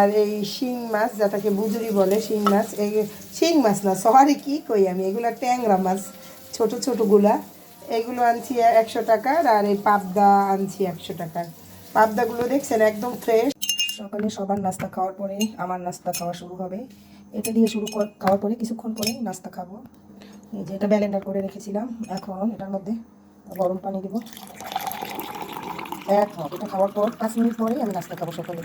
আর এই শিং মাছ, যেটাকে বুজুরি বলে, শিং মাছ, এই শিং মাছ না, সরি, কি কই আমি? এগুলো ট্যাংরা মাছ, ছোট ছোটগুলা। এগুলো আনছি একশো টাকার, আর এই পাবদা আনছি একশো টাকার। পাবদাগুলো দেখছেন একদম ফ্রেশ সকালে সবার নাস্তা খাওয়ার পরে, আমার নাস্তা খাওয়া শুরু হবে। এটা দিয়ে শুরু খাওয়ার পরে কিছুক্ষণ পরে নাস্তা খাব। এই যে এটা ব্যালেন্ডার করে রেখেছিলাম, এখন এটার মধ্যে গরম পানি দেবো। এক এটা খাওয়ার পর পাঁচ মিনিট পরেই আমি নাস্তা খাব সকালে।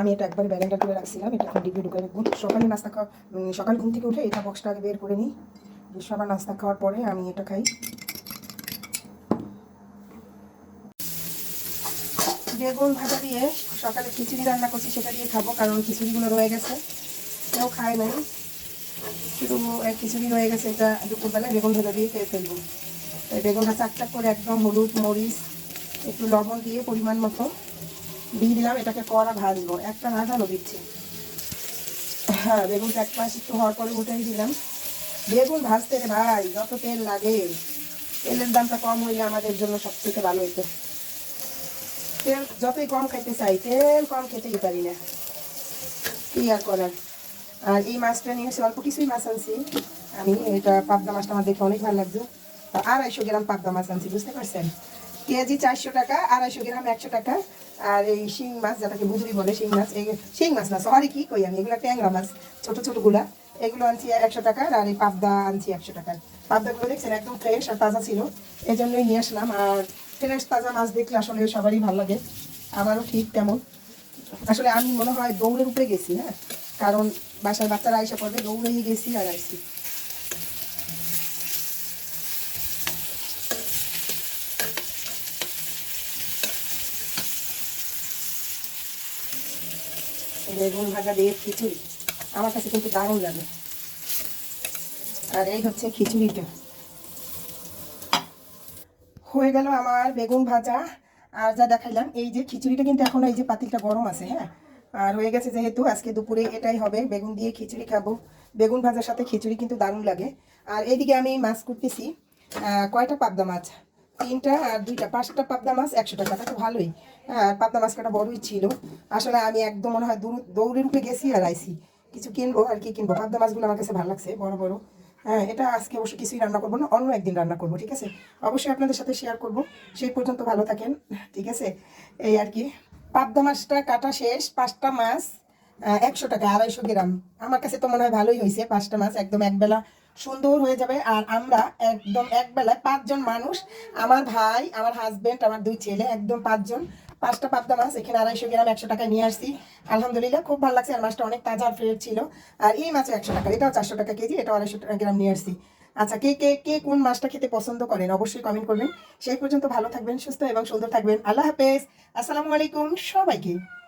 আমি এটা একবার ব্যালেন্ডার করে রাখছিলাম, এটা এখন ডিব্বে ঢুকে রাখব। সকালে নাস্তা খাওয়া সকাল ঘুম থেকে উঠে এটা বক্সটা আগে বের করে নিই। সবার নাস্তা খাওয়ার পরে আমি এটা খাই। বেগুন ভাজা দিয়ে সকালে খিচুড়ি রান্না করছি, সেটা দিয়ে খাব, কারণ খিচুড়িগুলো রয়ে গেছে। কেউ খায় নাই। শুধু খিচুড়ি রয়ে গেছে, এটা দুপুরবেলায় বেগুন ভাজা দিয়ে খেয়ে ফেলব। তাই বেগুনটা চাক চাক করে একদম হলুদ, মরিচ, একটু লবণ দিয়ে পরিমাণ মতো দিয়ে দিলাম, এটাকে কড়া ভাজবো একটা ভাজানো দিচ্ছি। হ্যাঁ বেগুনটা এক পাশ একটু হওয়ার পরে উঠাই দিলাম। বেগুন ভাজতে রে ভাই, যত তেল লাগে। তেলের দামটা কম হইলে আমাদের জন্য সব থেকে ভালো হইতো। তেল যতই কম খাইতে চাই, তেল কম খেতেই পারি না। কি আর করার? আর এই মাছটা নিয়ে এসে অল্প কিছুই মাছ আনছি। আমি এটা পাবদা মাছটা আমার দেখে অনেক ভালো লাগছে। তা আড়াইশো গ্রাম পাবদা মাছ আনছি, বুঝতে পারছেন? কেজি চারশো টাকা, আড়াইশো গ্রাম একশো টাকা। আর এই শিং মাছ, যেটাকে বুঝলি বলে শিং মাছ, এই শিং মাছ না, সরি কি কই আমি, এগুলো ট্যাংরা মাছ, ছোট ছোটগুলা এগুলো আনছি একশো টাকার, আর এই পাবদা আনছি একশো টাকার। পাবদাগুলো দেখছেন, একদম ফ্রেশ আর তাজা ছিল। এই জন্যই নিয়ে আসলাম। আর ফ্রেশ তাজা মাছ দেখলে আসলে সবারই ভালো লাগে। আমারও ঠিক তেমন। আসলে আমি মনে হয় দৌড়ের উপরে গেছি হ্যাঁ? কারণ বাসার বাচ্চারা আইসা পড়বে, দৌড়েই গেছি আর আইসি। বেগুন ভাজা দিয়ে খিচুড়ি। আমার কাছে কিন্তু দারুণ লাগে। আর এই হচ্ছে খিচুড়িটা হয়ে গেল আমার বেগুন ভাজা। আর যা দেখাইলাম, এই যে খিচুড়িটা কিন্তু এখন এই যে পাতিলটা গরম আছে হ্যাঁ? আর হয়ে গেছে যেহেতু, আজকে দুপুরে এটাই হবে, বেগুন দিয়ে খিচুড়ি খাব। বেগুন ভাজার সাথে খিচুড়ি কিন্তু দারুণ লাগে। আর এইদিকে আমি মাছ করতেছি কয়টা পাবদা মাছ? তিনটা আর দুইটা, পাঁচটা পাবদা মাছ একশো টাকা তা ভালোই। হ্যাঁ আর পাবদা মাছ কাটা বড়ই ছিল। আসলে আমি একদম মনে হয় দৌড়- উপরে গেছি আর আইসি কিছু কিনবো আর কি কিনবো। পাবদা মাছগুলো আমার কাছে ভালো লাগছে, বড় বড়। হ্যাঁ এটা আজকে অবশ্য কিছুই রান্না করব না, অন্য একদিন রান্না করব, ঠিক আছে? অবশ্যই আপনাদের সাথে শেয়ার করব। সেই পর্যন্ত ভালো থাকেন, ঠিক আছে? এই আর কি। পাবদা মাছটা কাটা শেষ, পাঁচটা মাছ একশো টাকা, আড়াইশো গ্রাম। আমার কাছে তো মনে হয় ভালোই হয়েছে পাঁচটা মাছ, একদম একবেলা সুন্দর হয়ে যাবে। আর আমরা একদম একবেলায় পাঁচজন মানুষ, আমার ভাই, আমার হাজবেন্ড আমার দুই ছেলে, একদম পাঁচজন। পাঁচটা পাবদা মাছ, এখানে আড়াইশো গ্রাম একশো টাকায় নিয়ে আসছি। আলহামদুলিল্লাহ, খুব ভালো লাগছে। আর মাছটা অনেক তাজা আর ফ্রেশ ছিল। আর এই মাছ একশো টাকা, এটাও চারশো টাকা কেজি, এটাও আড়াইশো গ্রাম নিয়ে আসছি। আচ্ছা কে কে কে কোন মাছটা খেতে পছন্দ করেন? অবশ্যই কমেন্ট করবেন। সেই পর্যন্ত ভালো থাকবেন, সুস্থ এবং সুন্দর থাকবেন। আল্লাহ হাফেজ। আসসালামু আলাইকুম সবাইকে।